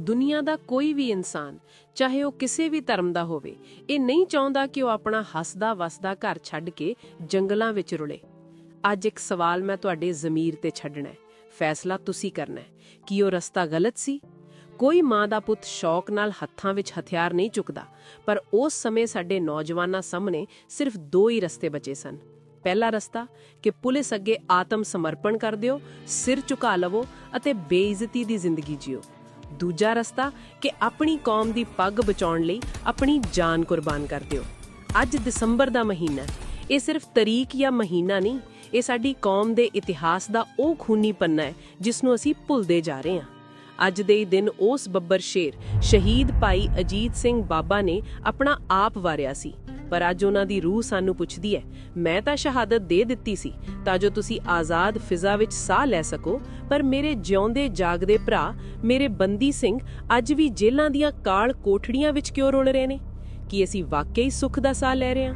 ਦੁਨੀਆ ਦਾ ਕੋਈ ਵੀ ਇਨਸਾਨ, ਚਾਹੇ ਉਹ ਕਿਸੇ ਵੀ ਧਰਮ ਦਾ ਹੋਵੇ, ਇਹ ਨਹੀਂ ਚਾਹੁੰਦਾ ਕਿ ਉਹ ਆਪਣਾ ਹੱਸਦਾ ਵਸਦਾ ਘਰ ਛੱਡ ਕੇ ਜੰਗਲਾਂ ਵਿੱਚ ਰੁਲੇ। ਅੱਜ ਇੱਕ ਸਵਾਲ ਮੈਂ ਤੁਹਾਡੇ ਜ਼ਮੀਰ ਤੇ ਛੱਡਣਾ ਹੈ। ਫੈਸਲਾ ਤੁਸੀਂ ਕਰਨਾ ਹੈ ਕਿ ਉਹ ਰਸਤਾ ਗਲਤ ਸੀ? ਕੋਈ ਮਾਂ ਦਾ ਪੁੱਤ ਸ਼ੌਕ ਨਾਲ ਹੱਥਾਂ ਵਿੱਚ ਹਥਿਆਰ ਨਹੀਂ ਚੁੱਕਦਾ, ਪਰ ਉਸ ਸਮੇਂ ਸਾਡੇ ਨੌਜਵਾਨਾਂ ਸਾਹਮਣੇ ਸਿਰਫ ਦੋ ਹੀ ਰਸਤੇ ਬਚੇ ਸਨ। ਪਹਿਲਾ ਰਸਤਾ, ਕਿ ਪੁਲਿਸ ਅੱਗੇ ਆਤਮ ਸਮਰਪਣ ਕਰ ਦਿਓ, ਸਿਰ ਝੁਕਾ ਲਵੋ ਅਤੇ ਬੇਇੱਜ਼ਤੀ ਦੀ ਜ਼ਿੰਦਗੀ ਜਿਓ। ਦੂਜਾ ਰਸਤਾ ਕਿ ਆਪਣੀ ਕੌਮ ਦੀ ਪੱਗ ਬਚਾਉਣ ਲਈ ਆਪਣੀ ਜਾਨ ਕੁਰਬਾਨ ਕਰ ਦਿਓ। ਅੱਜ ਦਸੰਬਰ ਦਾ ਮਹੀਨਾ ਇਹ ਸਿਰਫ ਤਰੀਕ ਜਾਂ ਮਹੀਨਾ ਨਹੀਂ, ਇਹ ਸਾਡੀ ਕੌਮ ਦੇ ਇਤਿਹਾਸ ਦਾ ਉਹ ਖੂਨੀ ਪੰਨਾ ਹੈ ਜਿਸ ਨੂੰ ਅਸੀਂ ਭੁੱਲਦੇ ਜਾ ਰਹੇ ਹਾਂ। ਅੱਜ ਦੇ ਦਿਨ ਉਸ ਬੱਬਰ ਸ਼ੇਰ, ਸ਼ਹੀਦ ਭਾਈ ਅਜੀਤ ਸਿੰਘ ਬਾਬਾ ਨੇ ਆਪਣਾ ਆਪ ਵਾਰਿਆ ਸੀ। ਪਰ ਅੱਜ ਉਹਨਾਂ ਦੀ ਰੂਹ ਸਾਨੂੰ ਪੁੱਛਦੀ ਹੈ, ਮੈਂ ਤਾਂ ਸ਼ਹਾਦਤ ਦੇ ਦਿੱਤੀ ਸੀ, ਤਾਂ ਜੋ ਤੁਸੀਂ ਆਜ਼ਾਦ ਫਿਜ਼ਾ ਵਿੱਚ ਸਾਹ ਲੈ ਸਕੋ, ਪਰ ਮੇਰੇ ਜਿਉਂਦੇ ਜਾਗਦੇ ਭਰਾ, ਮੇਰੇ ਬੰਦੀ ਸਿੰਘ ਅੱਜ ਵੀ ਜੇਲ੍ਹਾਂ ਦੀਆਂ ਕਾਲ ਕੋਠੜੀਆਂ ਵਿੱਚ ਕਿਉਂ ਰੁਲ ਰਹੇ ਨੇ? ਕੀ ਅਸੀਂ ਵਾਕਈ ਸੁੱਖ ਦਾ ਸਾਹ ਲੈ ਰਹੇ ਹਾਂ?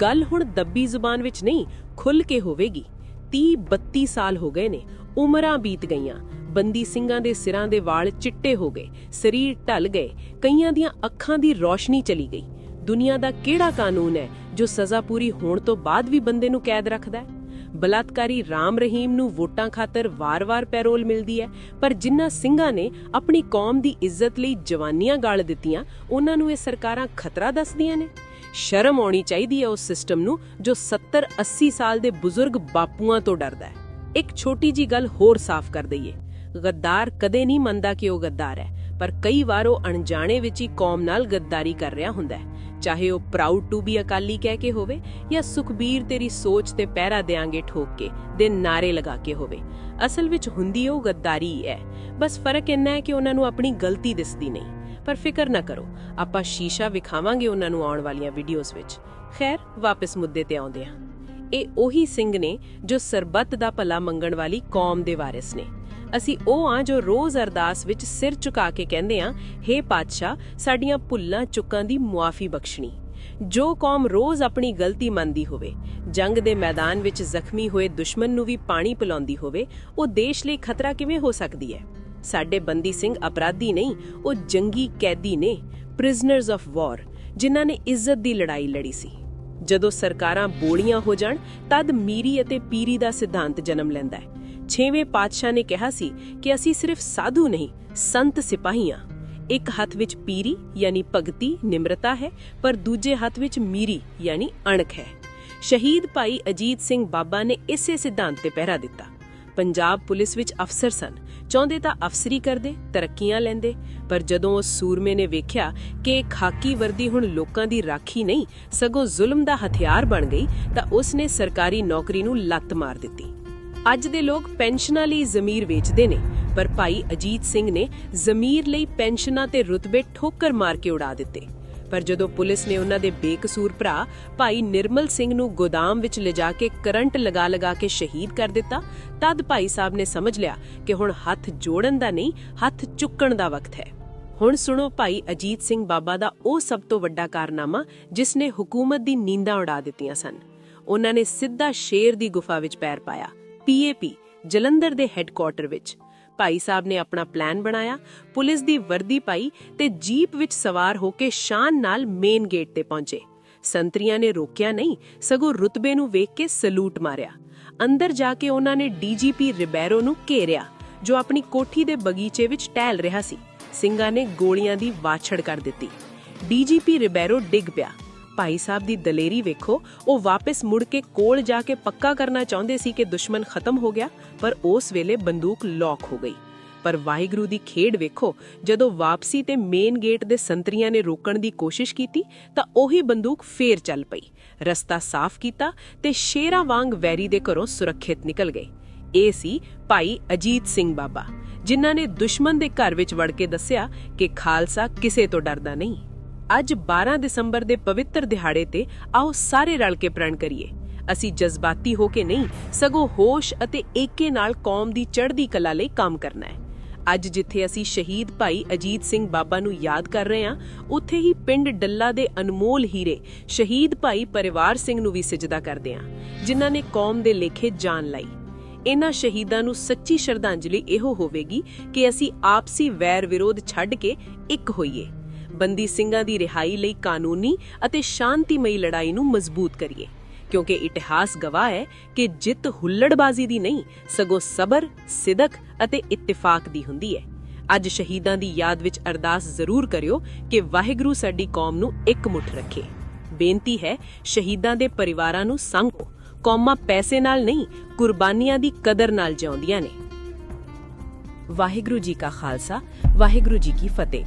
ਗੱਲ ਹੁਣ ਦੱਬੀ ਜ਼ੁਬਾਨ ਵਿੱਚ ਨਹੀਂ ਖੁੱਲ ਕੇ ਹੋਵੇਗੀ। 30 32 ਸਾਲ ਹੋ ਗਏ ਨੇ, ਉਮਰਾਂ ਬੀਤ ਗਈਆਂ। ਬੰਦੀ ਸਿੰਘਾਂ ਦੇ ਸਿਰਾਂ ਦੇ ਵਾਲ ਚਿੱਟੇ ਹੋ ਗਏ, ਸਰੀਰ ਢਲ ਗਏ, ਕਈਆਂ ਦੀਆਂ ਅੱਖਾਂ ਦੀ ਰੋਸ਼ਨੀ ਚਲੀ ਗਈ। ਦੁਨੀਆ ਦਾ ਕਿਹੜਾ ਕਾਨੂੰਨ ਹੈ ਜੋ ਸਜ਼ਾ ਪੂਰੀ ਹੋਣ ਤੋਂ ਬਾਅਦ ਵੀ ਬੰਦੇ ਨੂੰ ਕੈਦ ਰੱਖਦਾ ਹੈ? ਬਲਾਤਕਾਰੀ ਰਾਮ ਰਹੀਮ ਨੂੰ ਵੋਟਾਂ ਖਾਤਰ ਵਾਰ-ਵਾਰ ਪੈਰੋਲ ਮਿਲਦੀ ਹੈ, ਪਰ ਜਿਨ੍ਹਾਂ ਸਿੰਘਾਂ ਨੇ ਆਪਣੀ ਕੌਮ ਦੀ ਇੱਜ਼ਤ ਲਈ ਜਵਾਨੀਆਂ ਗਾਲ ਦਿੱਤੀਆਂ, ਉਹਨਾਂ ਨੂੰ ਇਹ ਸਰਕਾਰਾਂ ਖਤਰਾ ਦੱਸਦੀਆਂ ਨੇ। ਸ਼ਰਮ ਆਉਣੀ ਚਾਹੀਦੀ ਹੈ ਉਸ ਸਿਸਟਮ ਨੂੰ ਜੋ 70 80 ਸਾਲ ਦੇ ਬਜ਼ੁਰਗ ਬਾਪੂਆਂ ਤੋਂ ਡਰਦਾ ਹੈ। ਇੱਕ ਛੋਟੀ ਜੀ ਗੱਲ ਹੋਰ ਸਾਫ਼ ਕਰ ਦਈਏ। ਗੱਦਾਰ ਕਦੇ ਨਹੀਂ ਮੰਨਦਾ ਕਿ ਉਹ ਗੱਦਾਰ ਹੈ, ਪਰ ਕਈ ਵਾਰ ਉਹ ਅਣਜਾਣੇ ਵਿੱਚ ਹੀ ਕੌਮ ਨਾਲ ਗੱਦਾਰੀ ਕਰ ਰਿਹਾ ਹੁੰਦਾ ਹੈ। ਚਾਹੇ ਉਹ ਪ੍ਰਾਊਡ ਟੂ ਬੀ ਅਕਾਲੀ ਕਹਿ ਕੇ ਹੋਵੇ ਜਾਂ ਸੁਖਬੀਰ ਤੇਰੀ ਸੋਚ ਤੇ ਪਹਿਰਾ ਦੇਾਂਗੇ ਠੋਕ ਕੇ, ਦੇ ਨਾਰੇ ਲਗਾ ਕੇ ਹੋਵੇ। ਅਸਲ ਵਿੱਚ ਹੁੰਦੀ ਉਹ ਗੱਦਾਰੀ ਹੈ ਬਸ ਫ਼ਰਕ ਇੰਨਾ ਹੈ ਕਿ ਉਹਨਾਂ ਨੂੰ ਆਪਣੀ ਗਲਤੀ ਦਿਸਦੀ ਨਹੀਂ। ਪਰ ਫਿਕਰ ਨਾ ਕਰੋ, ਆਪਾਂ ਸ਼ੀਸ਼ਾ ਵਿਖਾਵਾਂਗੇ ਉਹਨਾਂ ਨੂੰ ਆਉਣ ਵਾਲੀਆਂ ਵੀਡੀਓਜ਼ ਵਿੱਚ। ਖੈਰ, ਵਾਪਸ ਮੁੱਦੇ ਤੇ ਆਉਂਦੇ ਹਾਂ। ਇਹ ਉਹੀ ਸਿੰਘ ਨੇ ਜੋ ਸਰਬੱਤ ਦਾ ਭਲਾ ਮੰਗਣ ਵਾਲੀ ਕੌਮ ਦੇ ਵਾਰਿਸ ਨੇ। ਅਸੀਂ ਉਹ ਆ ਜੋ ਰੋਜ਼ ਅਰਦਾਸ ਵਿੱਚ ਸਿਰ ਝੁਕਾ ਕੇ ਕਹਿੰਦੇ ਆ हे ਪਾਤਸ਼ਾਹ, ਸਾਡੀਆਂ ਭੁੱਲਾਂ ਚੁੱਕਾਂ ਦੀ ਮੁਆਫੀ ਬਖਸ਼ਣੀ। ਜੋ ਕੌਮ ਰੋਜ਼ ਆਪਣੀ ਗਲਤੀ ਮੰਨਦੀ ਹੋਵੇ, ਜੰਗ ਦੇ ਮੈਦਾਨ ਵਿੱਚ ਜ਼ਖਮੀ ਹੋਏ ਦੁਸ਼ਮਣ ਨੂੰ ਵੀ ਪਾਣੀ ਪਿਲਾਉਂਦੀ ਹੋਵੇ, ਉਹ ਦੇਸ਼ ਲਈ ਖਤਰਾ ਕਿਵੇਂ ਹੋ ਸਕਦੀ ਹੈ? ਸਾਡੇ ਬੰਦੀ ਸਿੰਘ ਅਪਰਾਧੀ ਨਹੀਂ, ਉਹ ਜੰਗੀ ਕੈਦੀ ਨੇ ਪ੍ਰਿਜ਼ਨਰਸ ਆਫ ਵਾਰ ਜਿਨ੍ਹਾਂ ਨੇ ਇੱਜ਼ਤ ਦੀ ਲੜਾਈ ਲੜੀ ਸੀ। ਜਦੋਂ ਸਰਕਾਰਾਂ ਬੋਲੀਆਂ ਹੋ ਜਾਣ, ਤਦ ਮੀਰੀ ਅਤੇ ਪੀਰੀ ਦਾ ਸਿਧਾਂਤ ਜਨਮ ਲੈਂਦਾ ਹੈ। ਛੇਵੇਂ ਪਾਤਸ਼ਾਹ ਨੇ ਕਿਹਾ ਸੀ ਕਿ ਅਸੀਂ ਸਿਰਫ ਸਾਧੂ ਨਹੀਂ, ਸੰਤ ਸਿਪਾਹੀਆਂ। ਇੱਕ ਹੱਥ ਵਿੱਚ ਪੀਰੀ, ਯਾਨੀ ਭਗਤੀ, ਨਿਮਰਤਾ ਹੈ, ਪਰ ਦੂਜੇ ਹੱਥ ਵਿੱਚ ਮੀਰੀ, ਯਾਨੀ ਅਣਖ ਹੈ। ਸ਼ਹੀਦ ਭਾਈ ਅਜੀਤ ਸਿੰਘ ਬਾਬਾ ਨੇ ਇਸੇ ਸਿਧਾਂਤ ਤੇ ਪਹਿਰਾ ਦਿੱਤਾ। ਪੰਜਾਬ ਪੁਲਿਸ ਵਿੱਚ ਅਫਸਰ ਸਨ। ਚਾਹੁੰਦੇ ਤਾਂ ਅਫਸਰੀ ਕਰਦੇ, ਤਰੱਕੀਆਂ ਲੈਂਦੇ, ਪਰ ਜਦੋਂ ਉਸ ਸੂਰਮੇ ਨੇ ਵੇਖਿਆ ਕਿ ਖਾਕੀ ਵਰਦੀ ਹੁਣ ਲੋਕਾਂ ਦੀ ਰਾਖੀ ਨਹੀਂ, ਸਗੋਂ ਜ਼ੁਲਮ ਦਾ ਹਥਿਆਰ ਬਣ ਗਈ, ਤਾਂ ਉਸ ਨੇ ਸਰਕਾਰੀ ਨੌਕਰੀ ਨੂੰ ਲੱਤ ਮਾਰ ਦਿੱਤੀ। ਅੱਜ ਦੇ ਲੋਕ ਪੈਨਸ਼ਨਾਂ ਲਈ ਜ਼ਮੀਰ ਵੇਚਦੇ ਨੇ, ਪਰ ਭਾਈ ਅਜੀਤ ਸਿੰਘ ਨੇ ਜ਼ਮੀਰ ਲਈ ਪੈਨਸ਼ਨਾਂ ਤੇ ਰੁਤਬੇ ਠੋਕਰ ਮਾਰ ਕੇ ਉਡਾ ਦਿੱਤੇ। ਪਰ ਜਦੋਂ ਪੁਲਿਸ ਨੇ ਉਹਨਾਂ ਦੇ ਬੇਕਸੂਰ ਭਰਾ ਭਾਈ ਨਿਰਮਲ ਸਿੰਘ ਨੂੰ ਗੋਦਾਮ ਵਿੱਚ ਲਿਜਾ ਕੇ ਕਰੰਟ ਲਗਾ ਲਗਾ ਕੇ ਸ਼ਹੀਦ ਕਰ ਦਿੱਤਾ, ਤਦ ਭਾਈ ਸਾਹਿਬ ਨੇ ਸਮਝ ਲਿਆ ਕਿ ਹੁਣ ਹੱਥ ਜੋੜਨ ਦਾ ਨਹੀਂ, ਹੱਥ ਚੁੱਕਣ ਦਾ ਵਕਤ ਹੈ। ਹੁਣ ਸੁਣੋ ਭਾਈ ਅਜੀਤ ਸਿੰਘ ਬਾਬਾ ਦਾ ਉਹ ਸਭ ਤੋਂ ਵੱਡਾ ਕਾਰਨਾਮਾ, ਜਿਸ ਨੇ ਹਕੂਮਤ ਦੀ ਨੀਂਦਾਂ ਉਡਾ ਦਿੱਤੀਆਂ ਸਨ। ਉਹਨਾਂ ਨੇ ਸਿੱਧਾ ਸ਼ੇਰ ਦੀ ਗੁਫਾ ਵਿੱਚ ਪੈਰ ਪਾਇਆ। ਪੀਏਪੀ, ਜਲੰਧਰ ਦੇ ਹੈੱਡਕੁਆਰਟਰ ਵਿੱਚ। ਭਾਈ ਸਾਹਿਬ ਨੇ ਆਪਣਾ ਪਲਾਨ ਬਣਾਇਆ, ਪੁਲਿਸ ਦੀ ਵਰਦੀ ਪਾਈ ਤੇ ਜੀਪ ਵਿੱਚ ਸਵਾਰ ਹੋ ਕੇ ਸ਼ਾਨ ਨਾਲ ਮੇਨ ਗੇਟ ਤੇ ਪਹੁੰਚੇ। ਸੰਤਰੀਆਂ ਨੇ ਰੋਕਿਆ ਨਹੀਂ, ਸਗੋਂ ਰੁਤਬੇ ਨੂੰ ਵੇਖ ਕੇ ਸਲੂਟ ਮਾਰਿਆ। ਅੰਦਰ ਜਾ ਕੇ ਉਹਨਾਂ ਨੇ ਡੀਜੀਪੀ ਰਿਬੈਰੋ ਨੂੰ ਘੇਰਿਆ, ਜੋ ਆਪਣੀ ਕੋਠੀ ਦੇ ਬਗੀਚੇ ਵਿੱਚ ਟਹਿਲ ਰਿਹਾ ਸੀ। ਸਿੰਘਾਂ ਨੇ ਗੋਲੀਆਂ ਦੀ ਵਾਛੜ ਕਰ ਦਿੱਤੀ। ਡੀਜੀਪੀ ਰਿਬੈਰੋ ਡਿੱਗ ਪਿਆ। ਭਾਈ ਸਾਹਿਬ ਦੀ ਦਲੇਰੀ ਵੇਖੋ, ਉਹ ਵਾਪਸ ਮੁੜ ਕੇ ਕੋਲ ਜਾ ਕੇ ਪੱਕਾ ਕਰਨਾ ਚਾਹੁੰਦੇ ਸੀ ਕਿ ਦੁਸ਼ਮਣ ਖਤਮ ਹੋ ਗਿਆ, ਪਰ ਉਸ ਵੇਲੇ ਬੰਦੂਕ ਲੌਕ ਹੋ ਗਈ। ਪਰ ਵਾਹਿਗੁਰੂ ਦੀ ਖੇਡ ਵੇਖੋ, ਜਦੋਂ ਵਾਪਸੀ ਤੇ ਮੇਨ ਗੇਟ ਦੇ ਸੰਤਰੀਆਂ ਨੇ ਰੋਕਣ ਦੀ ਕੋਸ਼ਿਸ਼ ਕੀਤੀ, ਤਾਂ ਉਹੀ ਬੰਦੂਕ ਫੇਰ ਚੱਲ ਪਈ। ਰਸਤਾ ਸਾਫ਼ ਕੀਤਾ ਤੇ ਸ਼ੇਰਾਂ ਵਾਂਗ ਵੈਰੀ ਦੇ ਘਰੋਂ ਸੁਰੱਖਿਅਤ ਨਿਕਲ ਗਏ। ਇਹ ਸੀ ਭਾਈ ਅਜੀਤ ਸਿੰਘ ਬਾਬਾ, ਜਿਨ੍ਹਾਂ ਨੇ ਦੁਸ਼ਮਣ ਦੇ ਘਰ ਵਿੱਚ ਵੜ ਕੇ ਦੱਸਿਆ ਕਿ ਖਾਲਸਾ ਕਿਸੇ ਤੋਂ ਡਰਦਾ ਨਹੀਂ। ਅੱਜ 12 ਦਸੰਬਰ ਦੇ ਪਵਿੱਤਰ ਦਿਹਾੜੇ ਤੇ ਆਓ ਸਾਰੇ ਰਲ ਕੇ ਪ੍ਰਣ ਕਰੀਏ। ਅਸੀਂ ਜਜ਼ਬਾਤੀ ਹੋ ਕੇ ਨਹੀਂ, ਸਗੋਂ ਹੋਸ਼ ਅਤੇ ਏਕੇ ਨਾਲ ਕੌਮ ਦੀ ਚੜ੍ਹਦੀ ਕਲਾ ਲਈ ਕੰਮ ਕਰਨਾ ਹੈ। ਅੱਜ ਜਿੱਥੇ ਅਸੀਂ ਸ਼ਹੀਦ ਭਾਈ ਅਜੀਤ ਸਿੰਘ ਬਾਬਾ ਨੂੰ ਯਾਦ ਕਰ ਰਹੇ ਹਾਂ, ਉੱਥੇ ਹੀ ਪਿੰਡ ਡੱਲਾ ਦੇ ਅਨਮੋਲ ਹੀਰੇ ਸ਼ਹੀਦ ਭਾਈ ਪਰਿਵਾਰ ਸਿੰਘ ਨੂੰ ਵੀ ਸਜਦਾ ਕਰਦੇ ਹਾਂ, ਜਿਨ੍ਹਾਂ ਨੇ ਕੌਮ ਦੇ ਲੇਖੇ ਜਾਨ ਲਈ। ਇਹਨਾਂ ਸ਼ਹੀਦਾਂ ਨੂੰ ਸੱਚੀ ਸ਼ਰਧਾਂਜਲੀ ਇਹੋ ਹੋਵੇਗੀ ਕਿ ਅਸੀਂ ਆਪਸੀ ਵੈਰ ਵਿਰੋਧ ਛੱਡ ਕੇ ਇੱਕ ਹੋਈਏ। ਬੰਦੀ ਸਿੰਘਾਂ ਦੀ ਰਿਹਾਈ ਲਈ ਕਾਨੂੰਨੀ ਅਤੇ ਸ਼ਾਂਤੀਮਈ ਲੜਾਈ ਨੂੰ ਮਜ਼ਬੂਤ ਕਰੀਏ, ਕਿਉਂਕਿ ਇਤਿਹਾਸ ਗਵਾਹ ਹੈ ਕਿ ਜਿੱਤ ਹੁੱਲੜਬਾਜ਼ੀ ਦੀ ਨਹੀਂ, ਸਗੋਂ ਸਬਰ, ਸਿਦਕ ਅਤੇ ਇਤਫਾਕ ਦੀ ਹੁੰਦੀ ਹੈ। ਅੱਜ ਸ਼ਹੀਦਾਂ ਦੀ ਯਾਦ ਵਿੱਚ ਅਰਦਾਸ ਜ਼ਰੂਰ ਕਰਿਓ ਕਿ ਵਾਹਿਗੁਰੂ ਸਾਡੀ ਕੌਮ ਨੂੰ ਇੱਕ ਮੁੱਠ ਰੱਖੇ। ਬੇਨਤੀ ਹੈ, ਸ਼ਹੀਦਾਂ ਦੇ ਪਰਿਵਾਰਾਂ ਨੂੰ ਸੰਗੋ ਕੌਮਾਂ ਪੈਸੇ ਨਾਲ ਨਹੀਂ, ਕੁਰਬਾਨੀਆਂ ਦੀ ਕਦਰ ਨਾਲ ਜਿਉਂਦੀਆਂ ਨੇ। ਵਾਹਿਗੁਰੂ ਜੀ ਕਾ ਖਾਲਸਾ, ਵਾਹਿਗੁਰੂ ਜੀ ਕੀ ਫਤਿਹ।